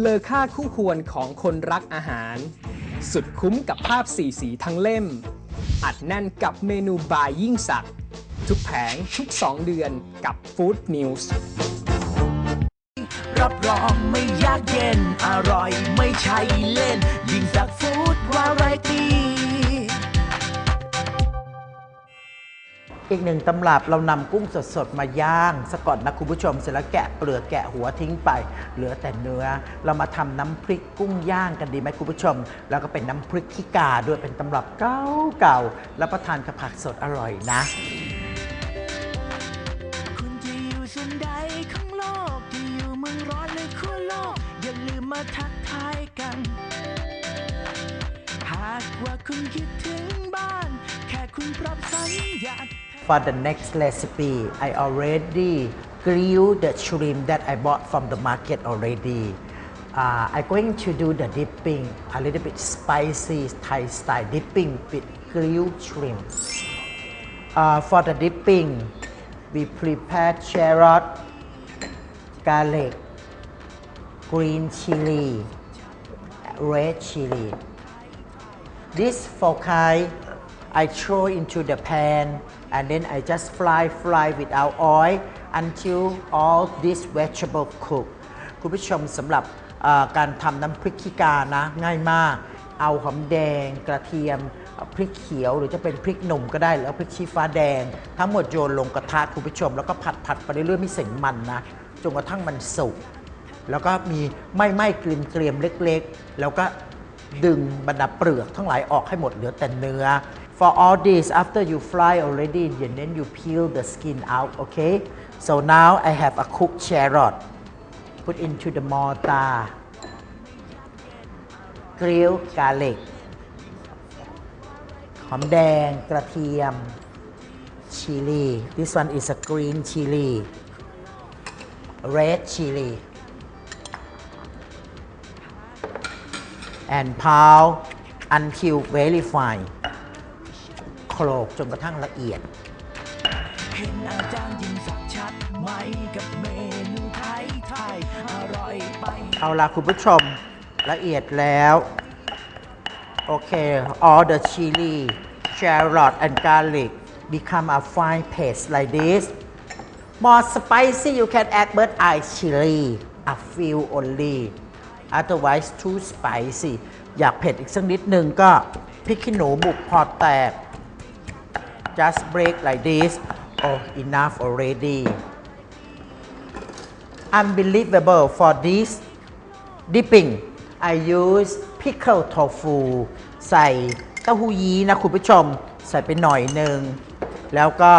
เลอค่าคู่ควรของคนรักอาหาร สุดคุ้มกับภาพสีสีทั้งเล่ม อัดแน่นกับเมนูบายยิ่งสัก ทุกแผงทุก 2 เดือนกับฟู้ดนิวส์รับรองไม่ยากเย็น อร่อยไม่ใช่เล่น ยิ่งสักฟู้ดวาร อีกหนึ่งตำรับเรานำกุ้งสดๆ มาย่างสะก่อนนะคุณผู้ชมเสร็จแล้วแกะเปลือกแกะหัวทิ้งไป เหลือแต่เนื้อ เรามาทำน้ำพริกกุ้งย่างกันดีไหมคุณผู้ชม แล้วก็เป็นน้ำพริกขี้กาด้วยเป็นตำรับเก่าๆแล้วประทานกับผักสดอร่อยนะคุณจะอยู่ส่วนใดของโลกจะอยู่เมืองร้อนหรือขั้วโลกอย่าลืมมาทักทายกัน หากว่าคุณคิดถึงบ้าน แค่คุณปรับสัญญาณ For the next recipe. I already grilled the shrimp that I bought from the market already. Uh, I'm going to do the dipping a little bit spicy Thai style dipping with grilled shrimp. Uh, for the dipping, we prepared carrot, garlic, green chili, red chili. This fokai I throw into the pan and then I just fry fry without oil until all this vegetable cook คุณผู้ชมสำหรับการทำน้ำพริกขี้กานะ ง่ายมาก เอาหอมแดงกระเทียมพริกเขียวหรือจะเป็นพริกหนุ่มก็ได้แล้วพริกชี้ฟ้าแดง ทั้งหมดโยนลงกระทะคุณผู้ชม แล้วก็ผัดผัดไปเรื่อยๆไม่เสียงมันนะจนกระทั่งมันสุกแล้วก็มีไม่ไม้กรียมเกรียมเล็กๆ แล้วก็ดึงบรรดาเปลือกทั้งหลายออกให้หมดเหลือแต่เนื้อ for all this after you fry already and then you peel the skin out okay so now I have a cooked carrot put into the mortar grill garlic หอมแดงกระเทียม chili this one is a green chili red chili and pound until very fine โขลกจนกระทั่งละเอียด เห็นอาจารย์ยิ่งสักชัดไหมกับเมนูไทยไทยอร่อยไป เอาละคุณผู้ชมละเอียดแล้ว โอเค all the chili carrot and garlic become a fine paste like this more spicy you can add bird eye chili a few only otherwise too spicy อยากเผ็ดอีกสักนิดนึงก็พริกขี้หนูบุกพอแตก just break like this oh enough already unbelievable for this dipping I use pickle tofu ใส่เต้าหู้ยี้นะคุณผู้ชม ใส่ไปหน่อยหนึ่ง แล้วก็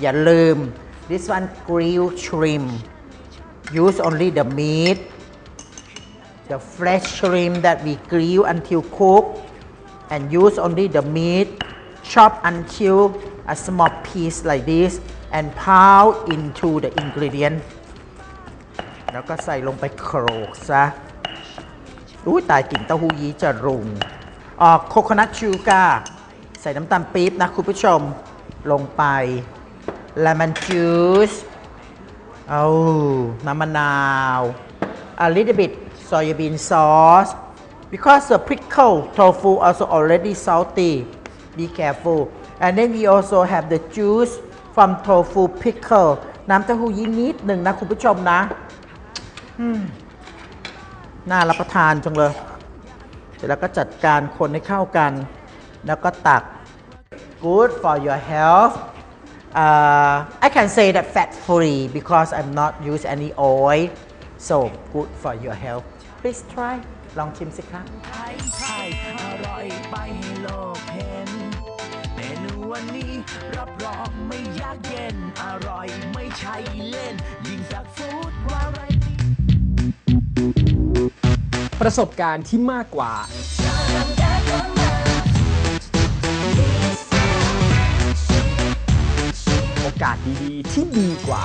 อย่าลืม this one grilled shrimp use only the meat the fresh shrimp that we grill until cook and use only the meat chop until a small piece like this and pound into the ingredient แล้วก็ใส่ลงไปโขลกซะอุ้ยตายกลิ่นเต้าหู้ยี้จะรุงออกโคโคนัทชูการ์ใส่น้ำตาลปี๊บนะคุณผู้ชมลงไป lemon juice เอาน้ำมะนาว a little bit soybean sauce because the pickle tofu also already salty be careful and then we also have the juice from tofu pickle น้ำเต้าหู้ยี้นิดหนึ่งนะ คุณผู้ชมนะน่ารับประทานจังเลย เสร็จแล้วก็จัดการคนให้เข้ากัน แล้วก็ตัก good for your health uh, I can say that fat free because I'm not use any oil so good for your health please try ลองชิมสิครับไทยไทยอร่อยไปให้โลกเห็นเมนูวันนี้รับรองไม่ยากเย็น อร่อยไม่ใช่เล่น ยิ่งจากฟู้ดวาไรตี้ประสบการณ์ที่มากกว่า โอกาสดีๆที่ดีกว่า